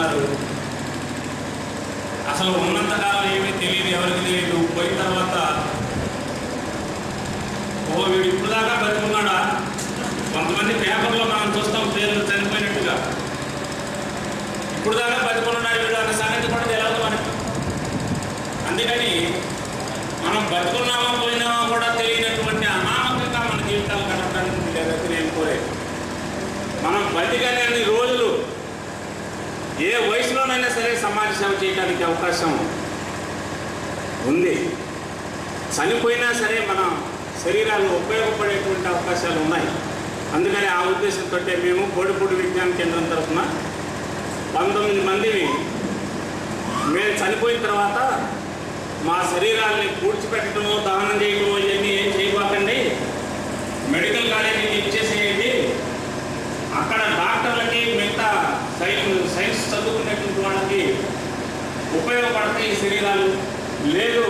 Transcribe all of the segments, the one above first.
అంటున్నారు అసలు ఉన్నంతకాలం ఏమీ తెలియదు ఎవరికి తెలియదు. పోయిన తర్వాత ఓ వీడు ఇప్పుడు దాకా బతుకున్నాడా కొంతమంది పేపర్లో మనం చూస్తాం పేర్లు చనిపోయినట్టుగా. ఇప్పుడు దాకా బతుకున్నాడు వీడు అన్న సంగతి కూడా తెలియదు మనకి. అందుకని మనం బతుకున్నామా పోయినామా కూడా తెలియనటువంటి అనామకంగా మన జీవితాలు గడపడానికి లేదని నేను మనం బతికనే ఏ వయసులోనైనా సరే సమాజ సేవ చేయడానికి అవకాశం ఉంది. చనిపోయినా సరే మన శరీరాలు ఉపయోగపడేటువంటి అవకాశాలు ఉన్నాయి. అందుకని ఆ ఉద్దేశంతో మేము కోడిపూడి విజ్ఞాన కేంద్రం తరఫున పంతొమ్మిది మందిని మేము చనిపోయిన తర్వాత మా శరీరాల్ని పూడ్చిపెట్టడము దహనం చేయడము ఇవన్నీ ఏం చేయబోకండి. మెడికల్ కాలేజీ ఉపయోగపడతాయి ఈ శరీరాలు. లేదు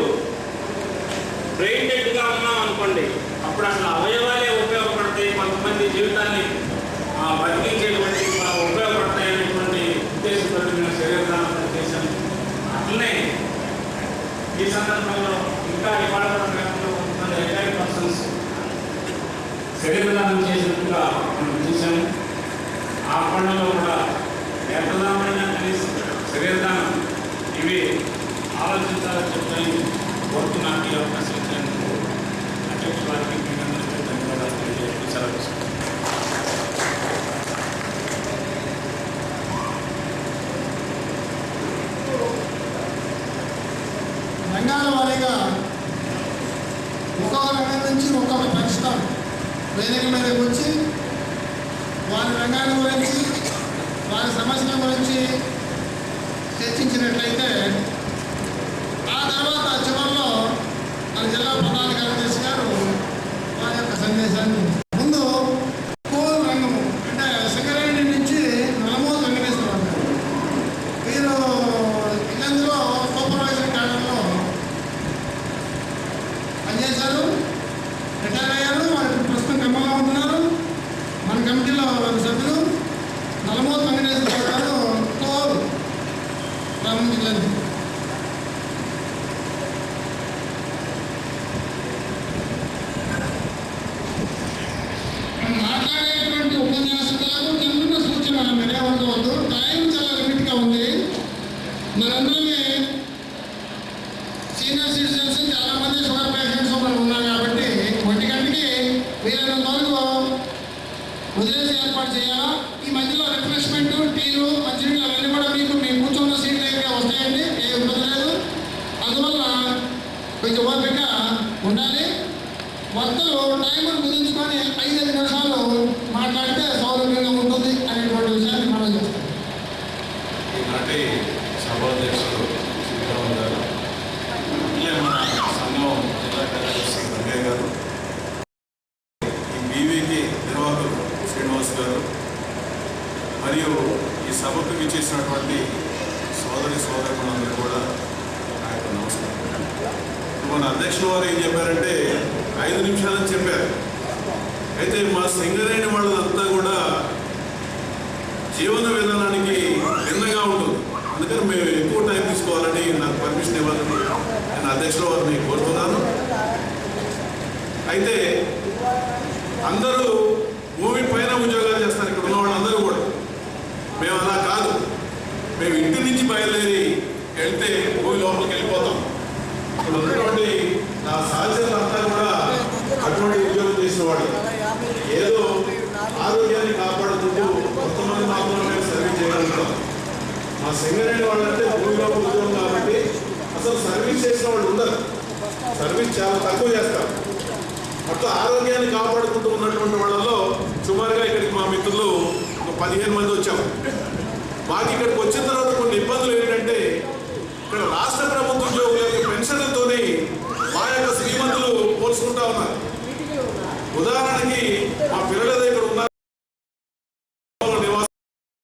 బ్రెయిన్ డెడ్గా ఉన్నాం అనుకోండి అప్పుడు అసలు అవయవాలే ఉపయోగపడతాయి కొంతమంది జీవితాన్ని ఆ, బతికించేటువంటి ఉపయోగపడతాయి అనేటువంటి ఉద్దేశంతో నేను శరీరాలను అట్లనే ఈ సందర్భంలో ఇంకా ఇవాళ పర్సన్స్ శరీరదానం చేసినట్టుగా కోరుతున్నాను ఈ అవకాశం ఇచ్చినందుకు అధ్యక్ష వారికి మీకందరికీ ధన్యవాదాలు తెలియజేసి సెలవు రంగాల వారీగా ఒక్కొక్క రంగం నుంచి ఒక్కొక్క పరిష్కారం వేదిక మీదకి వచ్చి వారి రంగాన్ని గురించి వారి సమస్యల గురించి చర్చించినట్లయితే తర్వాత చివరిలో మన జిల్లా ప్రధాన కార్యదర్శి గారు వారి యొక్క సందేశాన్ని ముందు స్కూల్ రంగము అంటే సింగరేణి నుంచి నలమూల వెంకటేశ్వరరావు గారు వీరు ఇల్లందులో సూపర్వైజర్ కాలంలో పనిచేశారు. రిటైర్ అయ్యారు. వారు ప్రస్తుతం ఖమ్మంలో ఉంటున్నారు. మన కమిటీలో వారి సభ్యులు. నలమూల వెంకటేశ్వరరావు గారు కోర్ గ్రామం మీరేమనుకోవద్దు టైం చాలా లిమిట్గా ఉంది. మనందరమే సీనియర్ సిటిజన్స్ చాలా మంది షుగర్ పేషెంట్స్ ఉన్నారు కాబట్టి ఒంటి గంటకి వీలైనంత వరకు వదిలేసి ఏర్పాటు చేయాలా? ఈ మధ్యలో రిఫ్రెష్మెంట్ టీలు మంచినీళ్ళు అవన్నీ కూడా మీకు మేము కూర్చున్న సీట్లు దగ్గర వస్తాయండి. ఏ ఇబ్బంది లేదు. అందువల్ల కొంచెం ఓపిక ఉండాలి. వక్తలు టైం కుదించుకొని ఐదు నిమిషాలు మాట్లాడితే సౌలభ్యంగా ఉంటుంది అనేటువంటి విషయాన్ని మనం చేస్తాం ఈనాటి సభాధ్యక్షుడు సీతారాం గారు అట్లే మన సంఘం జిల్లా కార్యదర్శి రంగయ్య గారు ఈ బీవీకి నిర్వాహకులు శ్రీనివాస్ గారు మరియు ఈ సభకు విచ్చేసినటువంటి సోదరి సోదరులందరూ కూడా నా యొక్క నమస్కారం ఇప్పుడు అధ్యక్షుల వారు ఏం చెప్పారంటే ఐదు నిమిషాలని చెప్పారు. అయితే మా సింగరేణి వాళ్ళంతా కూడా జీవన విధానానికి భిన్నంగా ఉంటుంది. అందుకని మేము ఎక్కువ టైం తీసుకోవాలని నాకు పర్మిషన్ ఇవ్వాలని నేను అధ్యక్షుల వారిని కోరుతున్నాను. అయితే అందరూ భూమి పైన ఉద్యోగాలు చేస్తారు. ఇక్కడ ఉన్న వాళ్ళందరూ కూడా. మేము అలా కాదు. మేము ఇంటి నుంచి బయలుదేరి వెళ్తే భూమి లోపలికి వెళ్ళిపోతాం. ఇక్కడ ఉన్నటువంటి నా సహచరులంతా కూడా అటువంటి ఉద్యోగం చేసిన ఏదో ఆరోగ్యాన్ని కాపాడుకుంటూ కొంతమంది మాత్రమే సర్వీస్ చేయగలుగుతాం. మా సింగరేణి వాళ్ళంటే భూమిలో ఉద్యోగం కాబట్టి అసలు సర్వీస్ చేసిన వాళ్ళు ఉండరు. సర్వీస్ చాలా తక్కువ చేస్తారు. అట్లా ఆరోగ్యాన్ని కాపాడుకుంటూ ఉన్నటువంటి వాళ్ళలో సుమారుగా ఇక్కడికి మా మిత్రులు ఒక పదిహేను మంది వచ్చాము మాకు ఇక్కడికి వచ్చిన తర్వాత కొన్ని ఇబ్బందులు ఏంటంటే